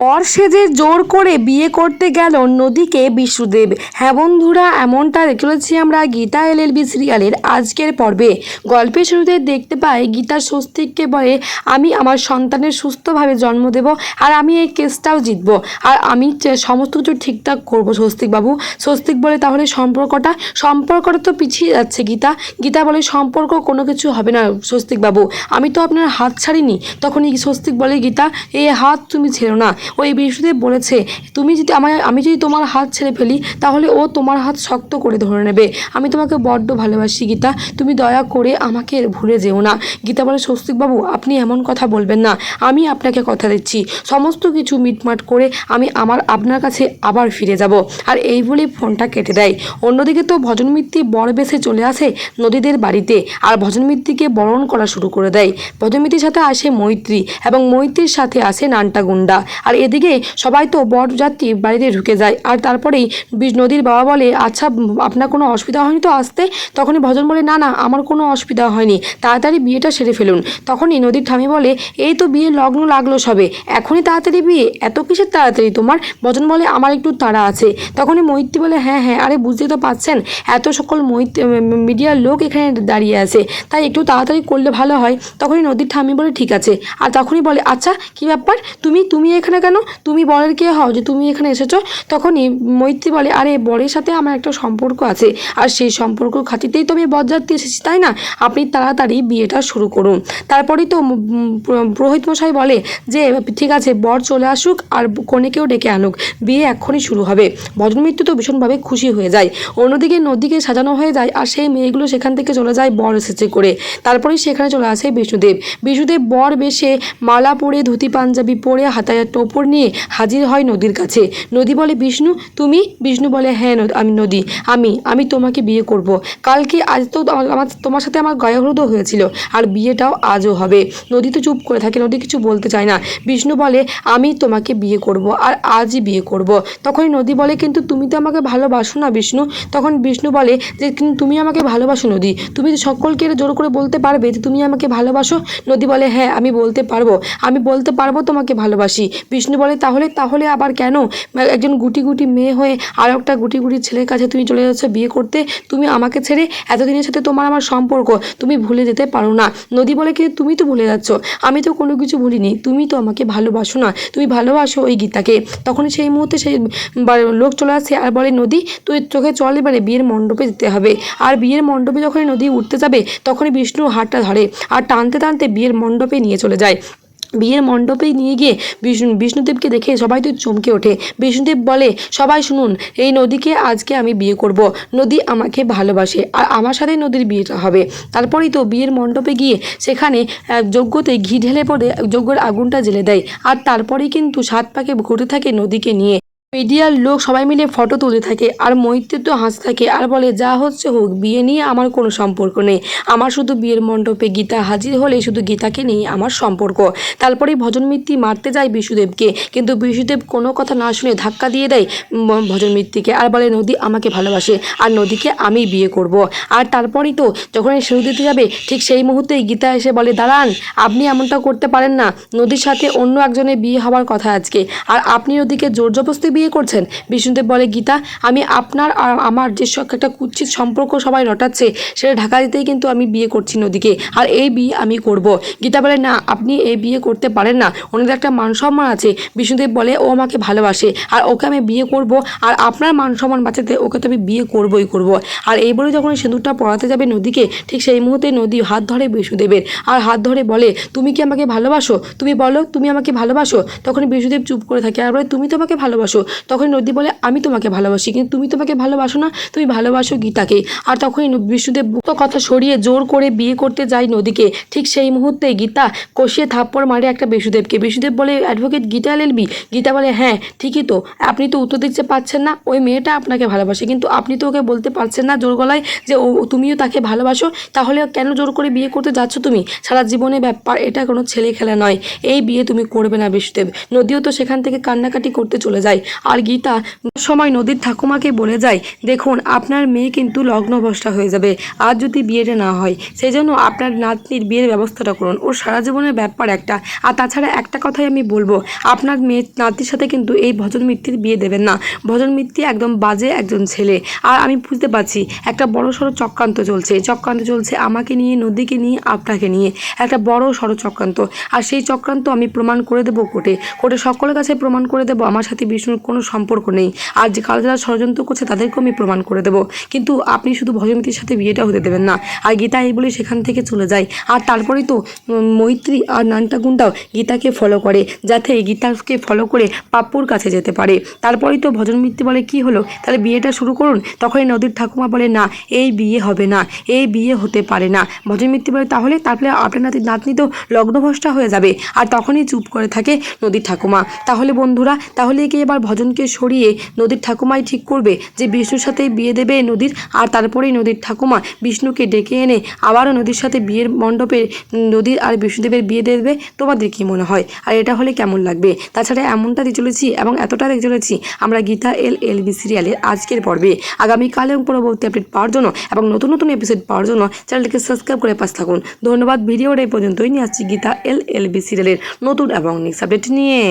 পর সেজে জোর করে বিয়ে করতে গেল নদীকে বিষ্ণুদেব। হ্যাঁ বন্ধুরা, এমনটা দেখতে চলেছি আমরা গীতা এলএলবি সিরিয়ালের আজকের পর্বে। গল্পের শুরুতে দেখতে পাই, গীতা স্বস্তিককে বলে, আমি আমার সন্তানের সুস্থভাবে জন্ম দেব আর আমি এই কেসটাও জিতব। আর আমি যে সমস্ত কিছু ঠিকঠাক করব স্বস্তিকবাবু। স্বস্তিক বলে, তাহলে সম্পর্কটা সম্পর্কটা তো পিছিয়ে যাচ্ছে গীতা। গীতা বলে, সম্পর্ক কোনো কিছু হবে না স্বস্তিকবাবু। আমি তো আপনার হাত ছাড়িনি। তখনই স্বস্তিক বলে, গীতা এই হাত তুমি ছেড়ো না। ওই বিষ্ণুদেব বলেছে, তুমি যদি আমার আমি যদি তোমার হাত ছেড়ে ফেলি, তাহলে ও তোমার হাত শক্ত করে ধরে নেবে। আমি তোমাকে বড্ড ভালোবাসি, গীতা। তুমি দয়া করে আমাকে ভুলে যেও না। গীতা বলে, স্বস্তিকবাবু, আপনি এমন কথা বলবেন না। আমি আপনাকে কথা দিচ্ছি। সমস্ত কিছু মিটমাট করে আমি আমার, আপনার কাছে আবার ফিরে যাব। আর এই বলেই ফোনটা কেটে দেয়। অন্যদিকে তো ভজন মিত্তি বড় বেশে চলে আসে নদীদের বাড়িতে, আর ভজন মিত্তিকে বরণ করা শুরু করে দেয়। ভজন মিত্তির সাথে আসে মৈত্রী, এবং মৈত্রীর সাথে আসে নানটা গুন্ডা। আর এদিকে সবাই তো বরযাত্রী বাড়িতে ঢুকে যায়। আর তারপরেই নদীর বাবা বলে আচ্ছা আপনার কোনো অসুবিধা হয়নি তো আসতে? তখনই ভজন বলে, না না, আমার কোনো অসুবিধা হয়নি। তাড়াতাড়ি বিয়েটা সেরে ফেলুন। তখনই নদীর ঠামি বলে, এই তো বিয়ে লগ্ন লাগল সবে, এখনই তাড়াতাড়ি বিয়ে? এত কিসের তাড়াতাড়ি তোমার? ভজন বলে, আমার একটু তাড়া আছে। তখনই মৈত্রী বলে হ্যাঁ হ্যাঁ আরে বুঝতে তো পারছেন এত সকল মৈত্রী মিডিয়ার লোক এখানে দাঁড়িয়ে আছে, তাই একটু তাড়াতাড়ি করলে ভালো হয়। তখনই নদীর ঠামি বলে, ঠিক আছে। আর তখনই বলে আচ্ছা কি ব্যাপার? তুমি তুমি এখানে কেন তুমি বরের কে হও, যে তুমি এখানে এসেছ, তখনই মৈত্রী বলে, আরে, বরের সাথে আমার একটা সম্পর্ক আছে। আর সেই সম্পর্ক খাতিতেই তো আমি বরযাত্রী এসেছি, তাই না? আপনি তাড়াতাড়ি বিয়েটা শুরু করুন। তারপরেই তো পুরোহিত মশাই বলে যে, ঠিক আছে, বর চলে আসুক আর কনেকেও ডেকে আনুক। বিয়ে এক্ষুনি শুরু হবে। ভজন মৃত্যু তো ভীষণভাবে খুশি হয়ে যায়। অন্যদিকে নদীকে সাজানো হয়ে যায় আর সেই মেয়েগুলো সেখান থেকে চলে যায় বর এসেছে করে। তারপরেই সেখানে চলে আসে বিষ্ণুদেব। বিষ্ণুদেব বর বেশে মালা পরে ধুতি পাঞ্জাবি পরে হাতায় টোপর নিয়ে হাজির হয় নদীর কাছে। নদী বলে, বিষ্ণু, তুমি? বিষ্ণু বলে হ্যাঁ আমি নদী। আমি আমি তোমাকে বিয়ে করব। কালকে আজ তো আমার, তোমার সাথে আমার গায়হৃদও হয়েছিল। আর বিয়েটাও আজও হবে। নদী তো চুপ করে থাকে, নদী কিছু বলতে চায় না। বিষ্ণু বলে, আমি তোমাকে বিয়ে করব আর আজই বিয়ে করব। তখনই নদী বলে, কিন্তু তুমি তো আমাকে ভালোবাসো না বিষ্ণু। তখন বিষ্ণু বলে, যে, কিন্তু তুমি আমাকে ভালোবাসো নদী। তুমি সকলকে এটা জোর করে বলতে পারবে যে, তুমি আমাকে ভালোবাসো? নদী বলে হ্যাঁ আমি বলতে পারব। আমি বলতে পারব তোমাকে ভালোবাসি। বিষ্ণু বলে, তাহলে তাহলে আবার কেন? একজন গুটি গুটি মেয়ে হয়ে আর একটা গুটি গুটি ছেলের কাছে তুমি চলে যাচ্ছ বিয়ে করতে, তুমি আমাকে ছেড়ে এতদিনের সাথে তোমার আমার সম্পর্ক, তুমি ভুলে যেতে পারো না। নদী বলে কি, তুমি তো ভুলে যাচ্ছ। আমি তো কোনো কিছু ভুলিনি, তুমি তো আমাকে ভালোবাসো না। তুমি ভালোবাসো ওই গীতাকে। তখন সেই মুহূর্তে সেই লোক চলে আসে আর বলে, নদী, তুই চোখে চল এবারে বিয়ের মণ্ডপে যেতে হবে। আর বিয়ের মণ্ডপে যখন নদী উঠতে যাবে, তখনই বিষ্ণু হাতটা ধরে আর টানতে টানতে বিয়ের মণ্ডপে নিয়ে চলে যায়। বিয়ের মণ্ডপে নিয়ে গিয়ে বিষ্ণু, বিষ্ণুদেবকে দেখে সবাই তো চমকে ওঠে। বিষ্ণুদেব বলে, সবাই শুনুন, এই নদীকে আজকে আমি বিয়ে করব। নদী আমাকে ভালোবাসে, আর আমার সাথে নদীর বিয়েটা হবে। তারপরেই তো বিয়ের মণ্ডপে গিয়ে সেখানে যজ্ঞতে ঘি ঢেলে পড়ে যজ্ঞের আগুনটা জ্বেলে দেয়। আর তারপরেই কিন্তু সাত পাকে ঘটে থাকে নদীকে নিয়ে। মিডিয়ার লোক সবাই মিলে ফটো তুলে থাকে আর মৈত্রী তো হাসতে থাকে আর বলে, যা হচ্ছে হোক, বিয়ে নিয়ে আমার কোনো সম্পর্ক নেই। আমার শুধু বিয়ের মণ্ডপে গীতা হাজির হলে শুধু গীতাকে নিয়ে আমার সম্পর্ক। তারপরেই ভজন মিত্তি মারতে যায় বিশুদেবকে। কিন্তু বিশুদেব কোনো কথা না শুনে ধাক্কা দিয়ে দেয় ভজন মিত্তিকে আর বলে, নদী আমাকে ভালোবাসে আর নদীকে আমি বিয়ে করব। আর তারপরেই তো যখন সেতু দিতে যাবে, ঠিক সেই মুহূর্তেই গীতা এসে বলে, দাঁড়ান, আপনি এমনটা করতে পারেন না। নদীর সাথে অন্য একজনের বিয়ে হওয়ার কথা আজকে। আর আপনি নদীকে জোর জবরদস্তি বিয়ে করছেন। বিষ্ণুদেব বলে, গীতা, আমি আপনার আর আমার যে একটা কুচ্ছিত সম্পর্ক সবাই রটাচ্ছে, সেটা ঢাকা দিতেই কিন্তু আমি বিয়ে করছি নদীকে, আর এই বিয়ে আমি করব। গীতা বলে, না, আপনি এই বিয়ে করতে পারেন না। ওনাদের একটা মান সম্মান আছে। বিষ্ণুদেব বলে, ও আমাকে ভালোবাসে, আর ওকে আমি বিয়ে করব, আর আপনার মান সম্মান বাঁচাতে ওকে তো আমি বিয়ে করবই করব। আর এই বলে যখন সিঁদুরটা পড়াতে যাবে নদীকে, ঠিক সেই মুহূর্তে নদী হাত ধরে বিষ্ণুদেবের, আর হাত ধরে বলে, তুমি কি আমাকে ভালোবাসো? তুমি বলো, তুমি আমাকে ভালোবাসো? তখন বিষ্ণুদেব চুপ করে থাকে, আর বলে, তুমি তো আমাকে ভালোবাসো তখন নদী বলে, আমি তোমাকে ভালোবাসি, কিন্তু তুমি তোমাকে ভালোবাসো না, তুমি ভালোবাসো গীতাকে। আর তখনই বিষ্ণুদেব কথা সরিয়ে জোর করে বিয়ে করতে যায় নদীকে। ঠিক সেই মুহূর্তে গীতা কষিয়ে থাপ্পড় মারে একটা বিষ্ণুদেবকে। বিষ্ণুদেব বলে, অ্যাডভোকেট গীতা এলবি গীতা বলে হ্যাঁ ঠিকই তো। আপনি তো উত্তর দিতে পারছেন না, ওই মেয়েটা আপনাকে ভালোবাসে, কিন্তু আপনি তো ওকে বলতে পারছেন না জোর গলায় যে ও, তুমিও তাকে ভালোবাসো, তাহলে কেন জোর করে বিয়ে করতে যাচ্ছ তুমি? সারা জীবনে ব্যাপার, এটা কোনো ছেলে খেলা নয়। এই বিয়ে তুমি করবে না বিষ্ণুদেব। নদীও তো সেখান থেকে কান্নাকাটি করতে চলে যায়। আর গীতা, সময় নদীর ঠাকুমাকে বলে যায়, দেখুন, আপনার মেয়ে কিন্তু লগ্নভ্রষ্টা হয়ে যাবে। আর যদি বিয়েটা না হয় সেই জন্য আপনার নাতনির বিয়ের ব্যবস্থাটা করুন। ওর সারা জীবনের ব্যাপার একটা। আর তাছাড়া একটা কথাই আমি বলব, আপনার মেয়ে নাতির সাথে কিন্তু এই ভজন মিত্তির বিয়ে দেবেন না। ভজন মিত্তি একদম বাজে একজন ছেলে। আর আমি বুঝতে পারছি, একটা বড় সড়ো চক্রান্ত চলছে। চক্রান্ত চলছে আমাকে নিয়ে, নদীকে নিয়ে, আপনাকে নিয়ে। একটা বড় সড়ো চক্রান্ত। আর সেই চক্রান্ত আমি প্রমাণ করে দেবো কোর্টে। কোর্টে সকলের কাছে প্রমাণ করে দেবো। আমার সাথে বিষ্ণুর কোনো সম্পর্ক নেই। আর যে কাল যারা ষড়যন্ত্র করছে তাদেরকেও আমি প্রমাণ করে দেবো। কিন্তু আপনি শুধু ভজমিতির সাথে বিয়েটা হতে দেবেন না। আর গীতা এই বলে সেখান থেকে চলে যায়। আর তারপরেই তো মৈত্রী আর নান্টাগুন্ডাও গীতাকে ফলো করে, যাতে গীতাকে ফলো করে পাপ্পুর কাছে যেতে পারে। তারপরেই তো ভজন মিত্তি বলে কি হলো? তাহলে বিয়েটা শুরু করুন। তখনই নদীর ঠাকুমা বলে, না, এই বিয়ে হবে না। এই বিয়ে হতে পারে না। ভজন মিত্তি বলে, তাহলে তারপরে আপনার নাতি, নাতনি তো লগ্নভ্রষ্টা হয়ে যাবে। আর তখনই চুপ করে থাকে নদীর ঠাকুমা। তাহলে বন্ধুরা, তাহলে কি এবার ভজনকে সরিয়ে নদীর ঠাকুমাই ঠিক করবে। যে বিষ্ণুর সাথে বিয়ে দেবে নদীর, আর তারপরেই নদীর ঠাকুমা বিষ্ণুকে ডেকে এনে আবারও নদীর সাথে বিয়ের মণ্ডপে নদীর আর বিষ্ণুদেবের বিয়ে দেবে। তোমাদের কি মনে হয়? আর এটা হলে কেমন লাগবে? তাছাড়া এমনটা দিয়ে চলেছি এবং এতটা দেখে চলেছি। আমরা গীতা এল এল বি সিরিয়ালের আজকের পর্বে। আগামীকাল এবং পরবর্তী আপডেট পাওয়ার জন্য এবং নতুন নতুন এপিসোড পাওয়ার জন্য চ্যানেলটিকে সাবস্ক্রাইব করে পাশ থাকুন। ধন্যবাদ, ভিডিওটা এই পর্যন্তই। নিয়ে আসছি গীতা এল এল বি সিরিয়ালের নতুন এবং নেক্সট আপডেট নিয়ে।